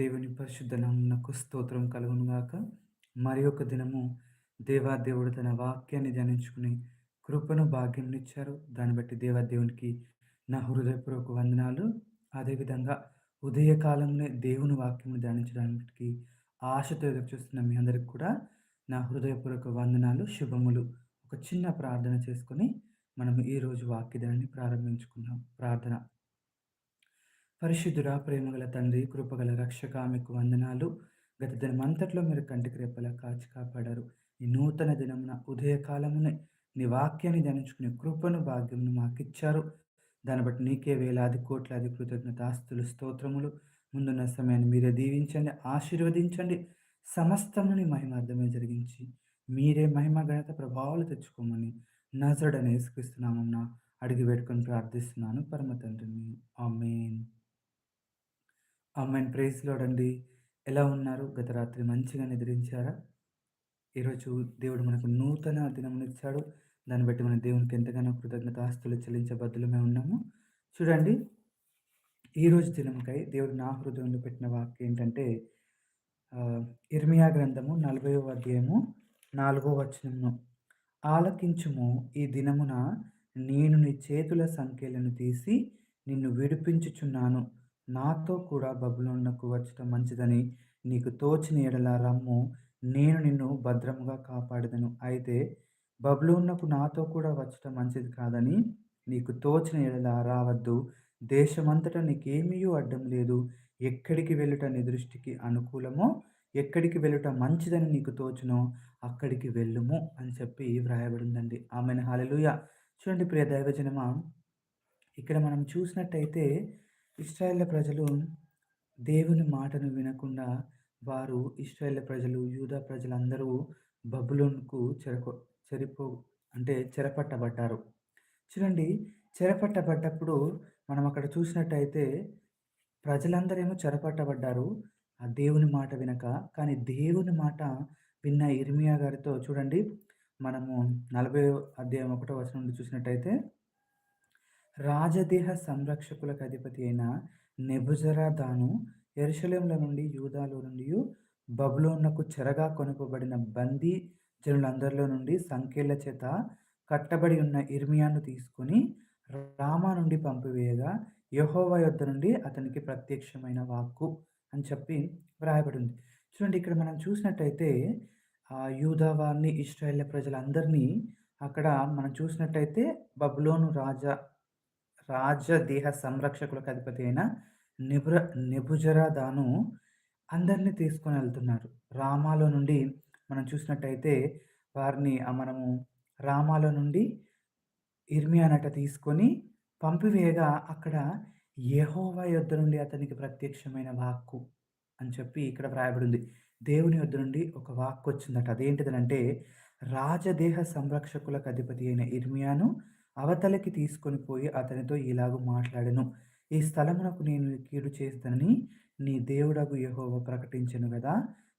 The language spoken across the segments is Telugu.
దేవుని పరిశుద్ధ నామమునకు స్తోత్రం కలుగును గాక. మరి ఒక దినము దేవాదేవుడు తన వాక్యాన్ని ధ్యానించుకుని కృపను, భాగ్యం ఇచ్చారు దాన్ని బట్టి దేవాదేవునికి నా హృదయపూర్వక వందనాలు. అదేవిధంగా ఉదయకాలంలో దేవుని వాక్యం ధ్యానించడానికి ఆశతో ఎదురుచూస్తున్న మీ అందరికి కూడా నా హృదయపూర్వక వందనాలు, శుభములు. ఒక చిన్న ప్రార్థన చేసుకొని మనం ఈరోజు వాక్య ప్రారంభించుకున్నాం ప్రార్థన. పరిశుద్ధుడా, ప్రేమగల తండ్రి, కృపగల రక్షక మీకు వందనాలు. గత దినమంతట్లో మీరు కంటికి రెప్పలా కాచి కాపాడారు. ఈ నూతన దినమున ఉదయకాలమునే నీ వాక్యాన్ని ధ్యానించుకునే కృపను, భాగ్యమును మాకిచ్చారు. దాన్ని బట్టి నీకే వేలాది కోట్లాది కృతజ్ఞతాస్తులు, స్తోత్రములు. ముందున్న సమయాన్ని మీరే దీవించండి, ఆశీర్వదించండి. సమస్తముని మహిమార్థమే జరిగించి మీరే మహిమ, ఘనత, ప్రభావాలు తెచ్చుకోమని నజరుడైన యేసుక్రీస్తు అడిగి పెట్టుకొని ప్రార్థిస్తున్నాను పరమ తండ్రిని. Amen amen. ప్రైజ్ లోడండి ఎలా ఉన్నారు? గత రాత్రి మంచిగా నిద్రించారా? ఈరోజు దేవుడు మనకు నూతన దినమునిచ్చాడు. దాన్ని బట్టి మన దేవునికి ఎంతగానో కృతజ్ఞత కృతజ్ఞతాస్తులు చెల్లించబద్దులమై ఉన్నాము. చూడండి, ఈరోజు దినముకై దేవుడు నా హృదయంలో పెట్టిన వాక్యం ఏంటంటే ఇర్మియా గ్రంథము 40వ అధ్యాయము నాలుగో వచనము. ఆలకించుము ఈ దినమున నేను నీ చేతుల సంఖ్యలను తీసి నిన్ను విడిపించుచున్నాను. నాతో కూడా బబులోనునకు వచ్చటం మంచిదని నీకు తోచిన ఎడల రమ్ము. నేను నిన్ను భద్రముగా కాపాడదను అయితే బబులోనునకు నాతో కూడా వచ్చటం మంచిది కాదని నీకు తోచిన ఎడల రావద్దు. దేశమంతటా నీకేమీ అడ్డం లేదు. ఎక్కడికి వెళ్ళుట నీ దృష్టికి అనుకూలమో, ఎక్కడికి వెళ్ళుట మంచిదని నీకు తోచునో అక్కడికి వెళ్ళుము అని చెప్పి వ్రాయబడిందండి. ఆమెను హాలలుయ చూడండి ప్రియ దైవజనమా, ఇక్కడ మనం చూసినట్టయితే ఇస్రాయేల్ ప్రజలు దేవుని మాటను వినకుండా వారు ఇస్రాయేల్ ప్రజలు, యూదా ప్రజలందరూ బబులోన్కు చెరకొ చెరిపో అంటే చెరపట్టబడ్డారు. చూడండి, చెరపట్టబడ్డప్పుడు మనం అక్కడ చూసినట్టయితే ప్రజలందరేమో చెరపట్టబడ్డారు. ఆ దేవుని మాట వినక. కానీ దేవుని మాట విన్న ఇర్మియా గారితో చూడండి, మనము 40 అధ్యాయం ఒకటో వచనం నుండి చూసినట్టయితే రాజదేహ సంరక్షకులకు అధిపతి అయిన నెబుజరాదాను ఎరుషలేంల నుండి, యూదాలో నుండి బబులోనునకు చెరగా కొనుపబడిన బందీ జనులందరిలో నుండి సంఖ్యల చేత కట్టబడి ఉన్న ఇర్మియాను తీసుకొని రామా నుండి పంపివేయగా యహోవా యొద్ద నుండి అతనికి ప్రత్యక్షమైన వాక్కు అని చెప్పి వ్రాయబడింది. చూడండి, ఇక్కడ మనం చూసినట్టయితే ఆహ్, యూదా వారిని, ప్రజలందరినీ అక్కడ మనం చూసినట్టయితే బబులోను రాజా రాజదేహ సంరక్షకులకు అధిపతి అయిన నిబుర నెబుజరదాను అందరిని తీసుకొని వెళ్తున్నారు. రామాలో నుండి మనం చూసినట్టయితే వారిని మనము రామాలో నుండి ఇర్మియానట తీసుకొని పంపివేయగా అక్కడ యహోవా యొద్ద నుండి అతనికి ప్రత్యక్షమైన వాక్కు అని చెప్పి ఇక్కడ వ్రాయబడింది. దేవుని యొద్ద నుండి ఒక వాక్కు వచ్చిందట. అదేంటిదనంటే రాజదేహ సంరక్షకులకు అధిపతి అయిన ఇర్మియాను అవతలికి తీసుకొని పోయి అతనితో ఇలాగు మాట్లాడెను. ఈ స్థలమునకు నేను కీడు చేస్తానని నీ దేవుడగు యహోవ ప్రకటించను కదా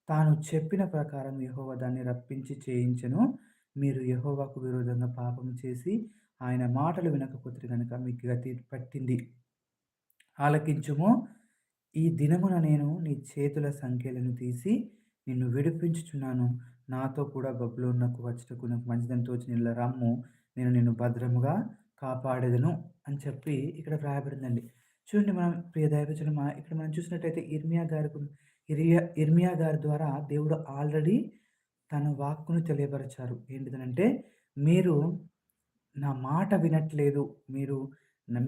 తాను చెప్పిన ప్రకారం యహోవ దాన్ని రప్పించి చేయించను మీరు యహోవాకు విరోధంగా పాపం చేసి ఆయన మాటలు వినకపోతిరి కనుక మీకు గతి పట్టింది. ఆలకించుము ఈ దినమున నేను నీ చేతుల సంఖ్యలను తీసి నిన్ను విడిపించుచున్నాను. నాతో కూడా బబులోనునకు వచ్చుటకు నాకు మంచిదని తోచిన నిల్ల రమ్ము. నేను నిన్ను భద్రముగా కాపాడేదను అని చెప్పి ఇక్కడ వ్రాయబడిందండి. చూడండి, మనం ప్రియ దైవజనమా ఇక్కడ మనం చూసినట్టయితే ఇర్మియా గారికి ఇరియా ఇర్మియా గారి ద్వారా దేవుడు ఆల్రెడీ తన వాక్కును తెలియపరిచారు. ఏంటిదనంటే మీరు నా మాట వినట్లేదు. మీరు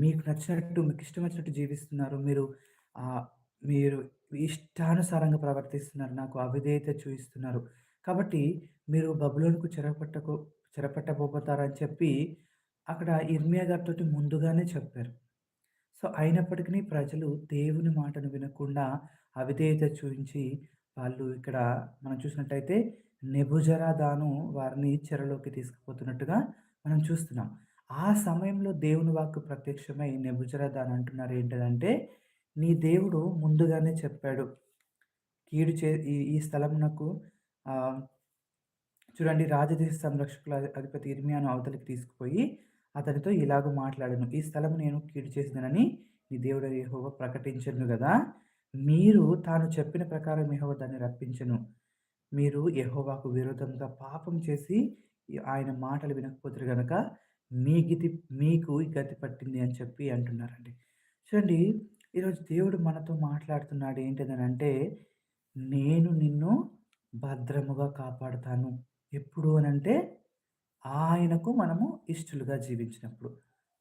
మీకు నచ్చినట్టు, మీకు ఇష్టం వచ్చినట్టు జీవిస్తున్నారు. మీరు మీరు ఇష్టానుసారంగా ప్రవర్తిస్తున్నారు. నాకు అవిధేయత చూపిస్తున్నారు కాబట్టి మీరు బబులోనుకు చెరపట్టకు చెరపెట్టబోతారని చెప్పి అక్కడ ఇర్మియా గారితో ముందుగానే చెప్పారు. సో, అయినప్పటికీ ప్రజలు దేవుని మాటను వినకుండా అవిధేయత చూపించి వాళ్ళు ఇక్కడ మనం చూసినట్టయితే నెబుజరాదాను వారిని చెరలోకి తీసుకుపోతున్నట్టుగా మనం చూస్తున్నాం. ఆ సమయంలో దేవుని వాక్కు ప్రత్యక్షమై నెబుజరాదాన్ అంటున్నారు ఏంటంటే నీ దేవుడు ముందుగానే చెప్పాడు. కీడు చే ఈ ఈ స్థలమునకు చూడండి రాజదేశ సంరక్షకుల అధిపతి ఇర్మియాను అవతలికి తీసుకుపోయి అతనితో ఇలాగ మాట్లాడను ఈ స్థలం నేను కీడు చేసినని నీ దేవుడు యహోవ ప్రకటించను కదా మీరు తాను చెప్పిన ప్రకారం యహోవ దాన్ని రప్పించను మీరు యహోవాకు విరోధంగా పాపం చేసి ఆయన మాటలు వినకపోతారు కనుక మీ గితి మీకు గతి పట్టింది అని చెప్పి అంటున్నారండి. చూడండి ఈరోజు దేవుడు మనతో మాట్లాడుతున్నాడు ఏంటిదనంటే, నేను నిన్ను భద్రముగా కాపాడుతాను. ఎప్పుడు అని అంటే ఆయనకు మనము ఇష్టలుగా జీవించినప్పుడు.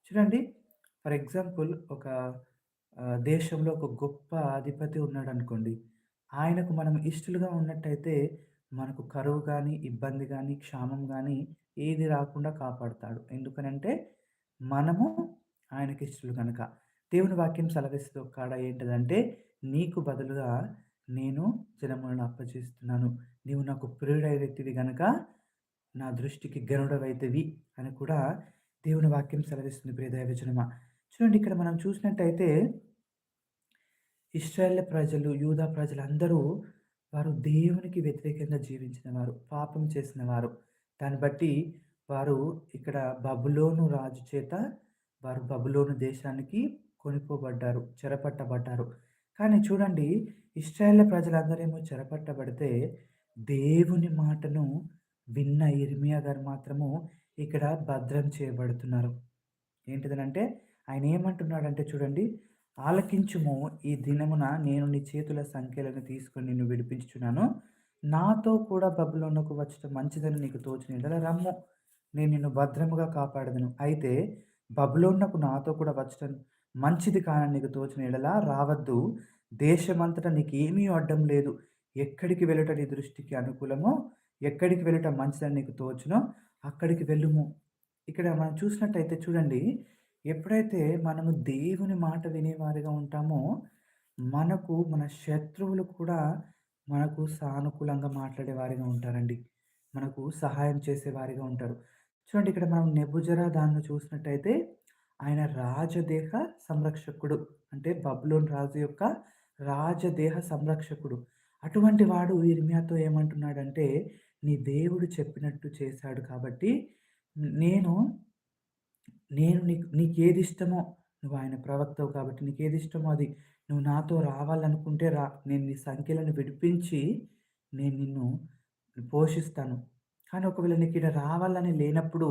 చూడండి ఫర్ ఎగ్జాంపుల్ ఒక దేశంలో ఒక గొప్ప అధిపతి ఉన్నాడనుకోండి. ఆయనకు మనం ఇష్టలుగా ఉన్నట్టయితే మనకు కరువు కానీ ఇబ్బంది కానీ క్షామం కానీ ఏది రాకుండా కాపాడుతాడు. ఎందుకనంటే మనము ఆయనకి ఇష్టలు కనుక దేవుని వాక్యం సెలవిస్తూ కాడ ఏంటిదంటే, నీకు బదులుగా నేను జనములను అప్పజేస్తున్నాను. నీవు నాకు ప్రియుడైన వ్యక్తివి గనక నా దృష్టికి గనుడవైతవి అని కూడా దేవుని వాక్యం సెలవిస్తుంది ప్రియ దైవజనమా. చూడండి ఇక్కడ మనం చూసినట్టయితే ఇశ్రాయేల్ ప్రజలు, యూదా ప్రజలందరూ వారు దేవునికి వ్యతిరేకంగా జీవించిన వారు. పాపం చేసిన వారు. దాన్ని బట్టి వారు ఇక్కడ బబులోను రాజు చేత వారు బబులోను దేశానికి కొనిపోబడ్డారు. చెరపట్టబడ్డారు. కానీ చూడండి ఇశ్రాయేల్ ప్రజలందరేమో చెరపట్టబడితే దేవుని మాటను విన్న ఇర్మియా గారు మాత్రము ఇక్కడ భద్రం చేయబడుతున్నారు. ఏంటిదనంటే ఆయన ఏమంటున్నాడంటే చూడండి, "ఆలకించుము ఈ దినమున నేను నీ చేతుల సంఖ్యలను తీసుకొని నిన్ను విడిపించుచున్నాను. నాతో కూడా బబులోనకు వచ్చటం మంచిదని నీకు తోచిన ఎడల రమ్ము. నేను నిన్ను భద్రముగా కాపాడదను అయితే బబులోనుకు నాతో కూడా వచ్చటం మంచిది కానని నీకు తోచిన యెడల రావద్దు. దేశమంతటా నీకేమీ అడ్డం లేదు. ఎక్కడికి వెళ్ళట నీ దృష్టికి అనుకూలమో, ఎక్కడికి వెళ్ళటం మంచిదని నీకు తోచునో అక్కడికి వెళ్ళుము." ఇక్కడ మనం చూసినట్టయితే చూడండి, ఎప్పుడైతే మనము దేవుని మాట వినేవారిగా ఉంటామో, మనకు మన శత్రువులు కూడా మనకు సానుకూలంగా మాట్లాడేవారిగా ఉంటారండి. మనకు సహాయం చేసేవారిగా ఉంటారు. చూడండి ఇక్కడ మనం నెబుజరదాన్ను చూసినట్టయితే ఆయన రాజదేహ సంరక్షకుడు. అంటే బబ్లోన్ రాజు యొక్క రాజదేహ సంరక్షకుడు. అటువంటి వాడు ఇర్మియాతో ఏమంటున్నాడంటే, "నీ దేవుడు చెప్పినట్టు చేశాడు కాబట్టి నేను నేను నీకు ఏది ఇష్టమో నువ్వు ఆయన ప్రవక్తవు కాబట్టి నీకు ఏది ఇష్టమో అది నువ్వు నాతో రావాలనుకుంటే రా. నేను నీ సంఖ్యలను విడిపించి నేను నిన్ను పోషిస్తాను. కానీ ఒకవేళ నీకు ఇక్కడ రావాలని లేనప్పుడు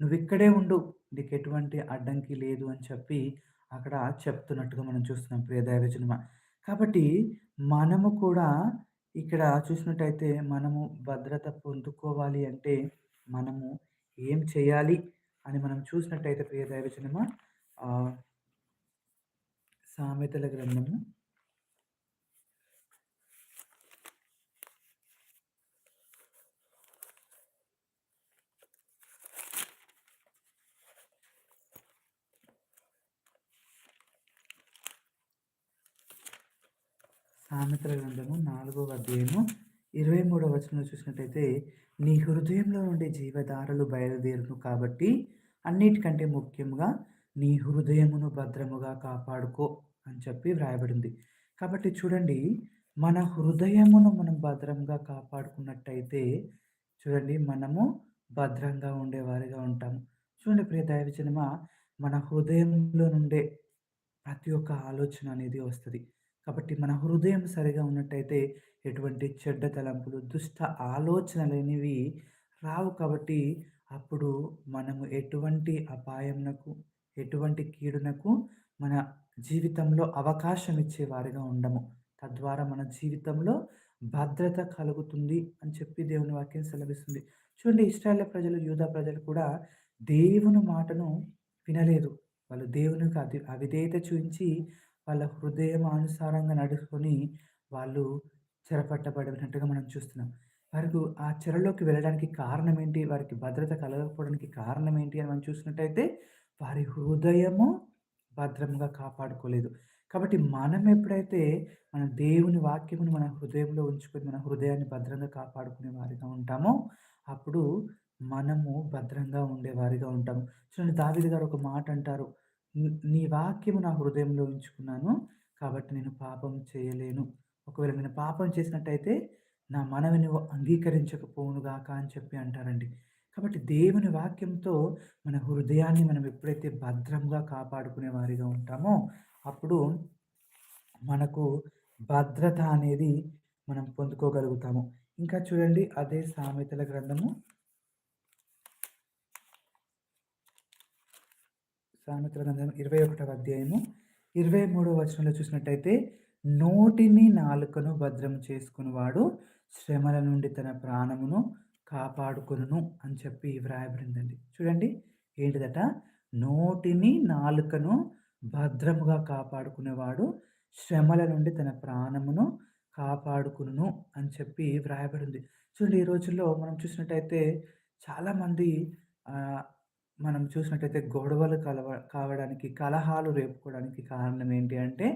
నువ్విక్కడే ఉండు. నీకెటువంటి అడ్డంకి లేదు" అని చెప్పి అక్కడ చెప్తున్నట్టుగా మనం చూస్తున్నాం ప్రియ దైవజనమా. కాబట్టి మనము కూడా ఇక్కడ చూసినట్టయితే మనము భద్రత పొందుకోవాలి అంటే మనము ఏం చేయాలి అని మనం చూసినట్టయితే ప్రియ దైవజనమా? సామెతల గ్రంథము సామెతల గ్రంథము నాలుగవ అధ్యాయము 23వ వచనంలో చూసినట్టయితే, "నీ హృదయంలో నుండి జీవధారలు బయలుదేరును కాబట్టి అన్నిటికంటే ముఖ్యంగా నీ హృదయమును భద్రముగా కాపాడుకో" అని చెప్పి వ్రాయబడింది. కాబట్టి చూడండి, మన హృదయమును మనం భద్రంగా కాపాడుకున్నట్టయితే చూడండి మనము భద్రంగా ఉండేవారిగా ఉంటాము. చూడండి ప్రియ సినిమా మన హృదయంలో నుండే ప్రతి ఒక్క ఆలోచన అనేది వస్తుంది కాబట్టి మన హృదయం సరిగా ఉన్నట్టయితే ఎటువంటి చెడ్డ తలంపులు, దుష్ట ఆలోచనలనేవి రావు కాబట్టి అప్పుడు మనము ఎటువంటి అపాయంనకు ఎటువంటి కీడునకు మన జీవితంలో అవకాశం ఇచ్చేవారిగా ఉండము. తద్వారా మన జీవితంలో భద్రత కలుగుతుంది అని చెప్పి దేవుని వాక్యం సెలవిస్తుంది. చూడండి ఇశ్రాయేల్ ప్రజలు, యూదా ప్రజలు కూడా దేవుని మాటను వినలేదు. వాళ్ళు దేవునికి అవి అవిధేయత చూపించి వాళ్ళ హృదయం అనుసారంగా నడుచుకొని వాళ్ళు చెరపట్టబడినట్టుగా మనం చూస్తున్నాం. వారికి ఆ చెరలోకి వెళ్ళడానికి కారణం ఏంటి? వారికి భద్రత కలగకపోవడానికి కారణం ఏంటి అని మనం చూసినట్టయితే వారి హృదయము భద్రంగా కాపాడుకోలేదు. కాబట్టి మనం ఎప్పుడైతే మన దేవుని వాక్యమును మన హృదయంలో ఉంచుకొని మన హృదయాన్ని భద్రంగా కాపాడుకునే వారిగా ఉంటామో, అప్పుడు మనము భద్రంగా ఉండేవారిగా ఉంటాము. చూడండి దావీదు గారు ఒక మాట అంటారు. "నీ నీ వాక్యము నా హృదయంలో ఉంచుకున్నాను. కాబట్టి నేను పాపం చేయలేను. ఒకవేళ నేను పాపం చేసినట్టయితే నా మనవి నువ్వు అంగీకరించకపోవునుగాక అని చెప్పి అంటారండి. కాబట్టి దేవుని వాక్యంతో మన హృదయాన్ని మనం ఎప్పుడైతే భద్రంగా కాపాడుకునే వారిగా ఉంటామో, అప్పుడు మనకు భద్రత అనేది మనం పొందుకోగలుగుతాము. ఇంకా చూడండి అదే సామెతల గ్రంథము సామెతల గ్రంథం 21వ అధ్యాయము 23వ వచనంలో చూసినట్టయితే నోటిని నాలుకను భద్రం చేసుకునివాడు శ్రమల నుండి తన ప్రాణమును కాపాడుకును అని చెప్పి వ్రాయబడిందండి. చూడండి ఏంటిదట నోటిని నాలుకను భద్రముగా కాపాడుకునేవాడు శ్రమల నుండి తన ప్రాణమును కాపాడుకును అని చెప్పి వ్రాయబడింది. చూడండి ఈ రోజుల్లో మనం చూసినట్టయితే చాలామంది మనం చూసినట్టయితే గొడవలు కలవ కావడానికి, కలహాలు రేపుకోవడానికి కారణం ఏంటి అంటే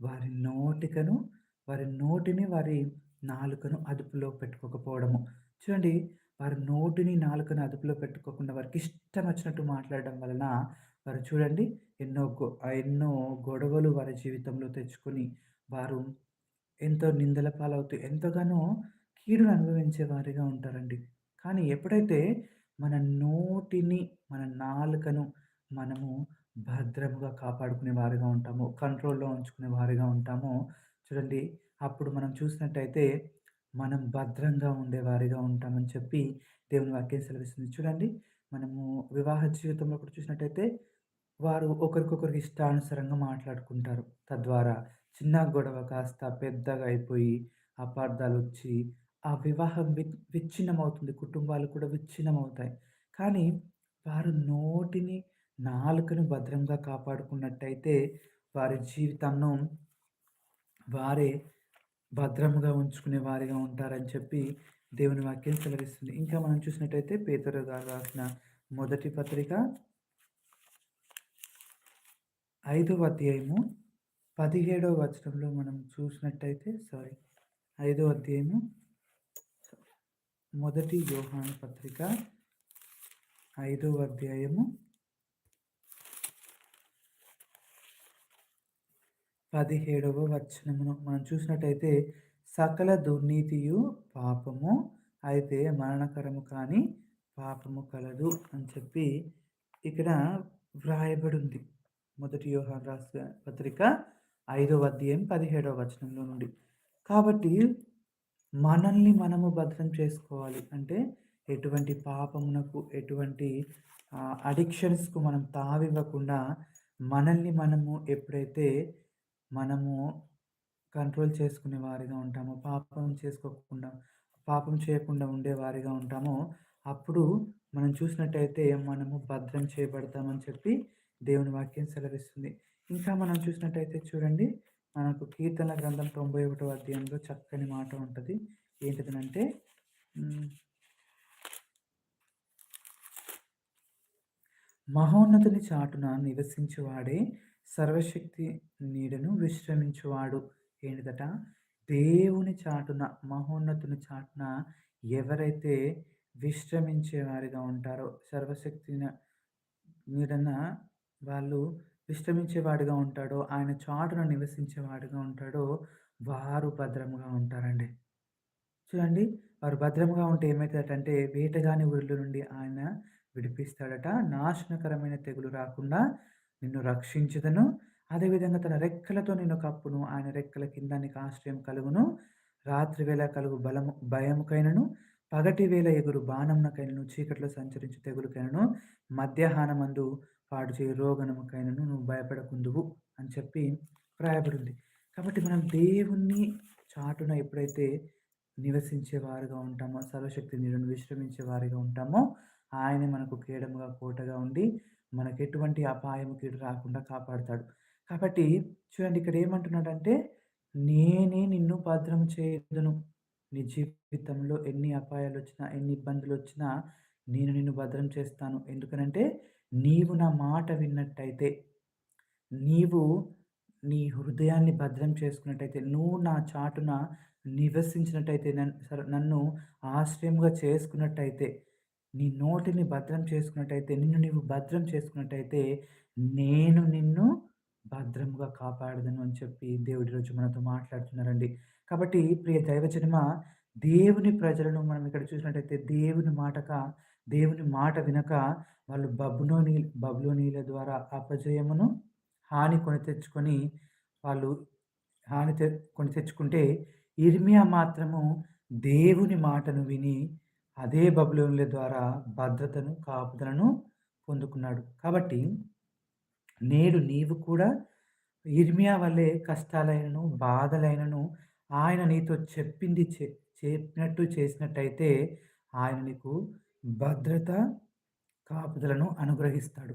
వారి నోటికను వారి నోటిని, వారి నాలుకను అదుపులో పెట్టుకోకపోవడము. చూడండి వారి నోటిని, నాలుకను అదుపులో పెట్టుకోకుండా వారికి ఇష్టం వచ్చినట్టు మాట్లాడడం వలన వారు చూడండి ఎన్నో గొ ఎన్నో గొడవలు వారి జీవితంలో తెచ్చుకొని వారు ఎంతో నిందల పాలవుతూ ఎంతగానో కీడును అనుభవించే వారిగా ఉంటారండి. కానీ ఎప్పుడైతే మన నోటిని, మన నాలుకను మనము భద్రముగా కాపాడుకునే వారిగా ఉంటాము కంట్రోల్‌లో ఉంచుకునే వారిగా ఉంటామో చూడండి అప్పుడు మనం చూసినట్టయితే మనం భద్రంగా ఉండేవారిగా ఉంటామని చెప్పి దేవుని వాక్యం సెలవిస్తుంది. చూడండి మనము వివాహ జీవితంలో కూడా చూసినట్టయితే వారు ఒకరికొకరికి ఇష్టానుసారంగా మాట్లాడుకుంటారు. తద్వారా చిన్న గొడవ కాస్త పెద్దగా అయిపోయి అపార్థాలొచ్చి ఆ వివాహం వి విచ్ఛిన్నమవుతుంది. కుటుంబాలు కూడా విచ్ఛిన్నమవుతాయి. కానీ వారు నోటిని, నాలుకను భద్రంగా కాపాడుకున్నట్టయితే వారి జీవితాన్ని వారే భద్రంగా ఉంచుకునే వారిగా ఉంటారని చెప్పి దేవుని వాక్యం సెలవిస్తుంది. ఇంకా మనం చూసినట్టయితే పేతురు గారు రాసిన మొదటి పత్రిక ఐదవ అధ్యాయము పదిహేడవ వచనంలో మనం చూసినట్టయితే సారీ ఐదో అధ్యాయము మొదటి యోహాను పత్రిక ఐదవ అధ్యాయము. పదిహేడవ వచనమును మనం చూసినట్టయితే సకల దుర్నీతియు పాపము అయితే మరణకరము కానీ పాపము కలదు అని చెప్పి ఇక్కడ వ్రాయబడి ఉంది మొదటి యోహాను రాసిన పత్రిక ఐదవ అధ్యాయం పదిహేడవ వచనంలో నుండి. కాబట్టి మనల్ని మనము భద్రం చేసుకోవాలి. అంటే ఎటువంటి పాపమునకు ఎటువంటి అడిక్షన్స్కు మనం తావివ్వకుండా మనల్ని మనము ఎప్పుడైతే మనము కంట్రోల్ చేసుకునే వారిగా ఉంటామో పాపం చేసుకోకుండా పాపం చేయకుండా ఉండేవారిగా ఉంటామో అప్పుడు మనం చూసినట్టయితే మనము భద్రం చేయబడతామని చెప్పి దేవుని వాక్యం సెలవిస్తుంది. ఇంకా మనం చూసినట్టయితే చూడండి మనకు కీర్తన గ్రంథం తొంభై ఒకటో అధ్యాయంలో చక్కని మాట ఉంటుంది. ఏంటిదనంటే మహోన్నతుని చాటున నివసించువాడే సర్వశక్తి నీడను విశ్రమించువాడు. ఏంటిదట? దేవుని చాటున మహోన్నతుని చాటున ఎవరైతే విశ్రమించేవారిగా ఉంటారో సర్వశక్తి నీడన వాళ్ళు విశ్రమించేవాడిగా ఉంటాడో ఆయన చాటున నివసించేవాడిగా ఉంటాడో వారు భద్రంగా ఉంటారండి. చూడండి వారు భద్రంగా ఉంటే ఏమవుతుందంటే వేటగాని ఊరిలో నుండి ఆయన విడిపిస్తాడట. నాశనకరమైన తెగులు రాకుండా నిన్ను రక్షించుదను. అదేవిధంగా తన రెక్కలతో నిన్ను కప్పును. ఆయన రెక్కల కింద నీకు ఆశ్రయం కలుగును. రాత్రి వేళ కలుగు బలము భయముకైనను. పగటి వేళ ఎగురు బాణంనకైనను చీకట్లో సంచరించు తెగులుకైనను. మధ్యాహ్నమందు పాడు చేయి రోగనముకైనను నువ్వు భయపడకుందువు అని చెప్పి వ్రాయబడింది కాబట్టి మనం దేవుణ్ణి చాటున ఎప్పుడైతే నివసించే వారుగా ఉంటామో సర్వశక్తి నీరును విశ్రమించే వారిగా ఉంటామో ఆయన మనకు కేడముగా కోటగా ఉండి మనకు ఎటువంటి అపాయం కీడు రాకుండా కాపాడుతాడు. కాబట్టి చూడండి ఇక్కడ ఏమంటున్నాడంటే నేనే నిన్ను భద్రం చేయదును. నీ జీవితంలో ఎన్ని అపాయాలు వచ్చినా ఎన్ని ఇబ్బందులు వచ్చినా నేను నిన్ను భద్రం చేస్తాను. ఎందుకనంటే నీవు నా మాట విన్నట్టయితే నీవు నీ హృదయాన్ని భద్రం చేసుకున్నట్టయితే నువ్వు నా చాటున నివసించినట్టయితే నన్ను ఆశ్రయంగా చేసుకున్నట్టయితే నీ నోటిని భద్రం చేసుకున్నట్టయితే నిన్ను నీవు భద్రం చేసుకున్నట్టయితే నేను నిన్ను భద్రంగా కాపాడదను అని చెప్పి దేవుడి రోజు మనతో మాట్లాడుతున్నారండి. కాబట్టి ప్రియ దైవజనమ దేవుని ప్రజలను మనం ఇక్కడ చూసినట్టయితే దేవుని మాటక దేవుని మాట వినక వాళ్ళు బబులోని బబులోనీల ద్వారా అపజయమును హాని కొని తెచ్చుకొని వాళ్ళు హాని తె కొని తెచ్చుకుంటే, ఇర్మియా మాత్రము దేవుని మాటను విని, అదే బబులోనుల ద్వారా భద్రతను, కాపుదలను పొందుకున్నాడు. కాబట్టి నేడు నీవు కూడా ఇర్మియా వల్లే కష్టాలైనను, బాధలైనను ఆయన నీతో చెప్పింది చె చెప్పినట్టు చేసినట్టయితే, ఆయన నీకు భద్రత, కాపుదలను అనుగ్రహిస్తాడు.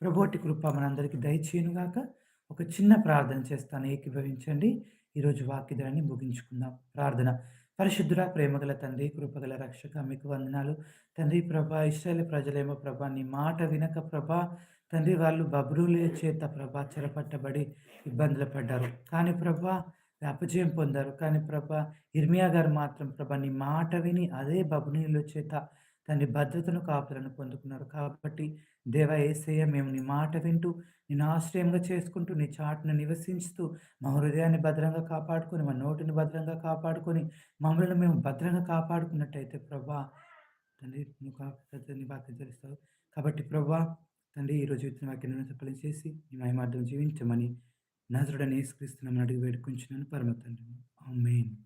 ప్రభువటి కృప మనందరికీ దయచేయునుగాక. ఒక చిన్న ప్రార్థన చేస్తాను ఏకీభవించండి. ఈరోజు వాక్యధాన్ని ముగించుకుందాం. ప్రార్థన. పరిశుద్ధుడా, ప్రేమగల తండ్రి, కృపగల రక్షక మీకు వందనాలు. తండ్రి ప్రభ ఇస్రాయల్ ప్రజలేమో ప్రభా నీ మాట వినక ప్రభా తండ్రి వాళ్ళు బబ్రూల చేత ప్రభా చెరపట్టబడి ఇబ్బందులు పడ్డారు. కానీ ప్రభా అపజయం పొందారు. కానీ ప్రభా ఇర్మియా గారు మాత్రం ప్రభా నీ మాట విని అదే బబునీయుల చేత తండ్రి భద్రతను, కాపులను పొందుకున్నారు. కాబట్టి దేవ ఏసయ్య మేము నీ మాట వింటూ, నిన్ను ఆశ్రయంగా చేసుకుంటూ, నీ చాటును నివసిస్తూ, మా హృదయాన్ని భద్రంగా కాపాడుకొని, మా నోటిని భద్రంగా కాపాడుకొని, మమ్మల్ని మేము భద్రంగా కాపాడుకున్నట్టయితే ప్రభా తండ్రి నువ్వు కాకపోతే వాక్యం తెలుస్తావు. కాబట్టి ప్రభా తండ్రి ఈరోజు ఇచ్చిన వాక్యం సఫలం చేసి, నీ మహిమార్థం జీవించమని నజరుడని ఏసుక్రీస్తున్నామని అడిగి వేడుకుంటున్నాను పరమ తండ్రి. ఆమేన్.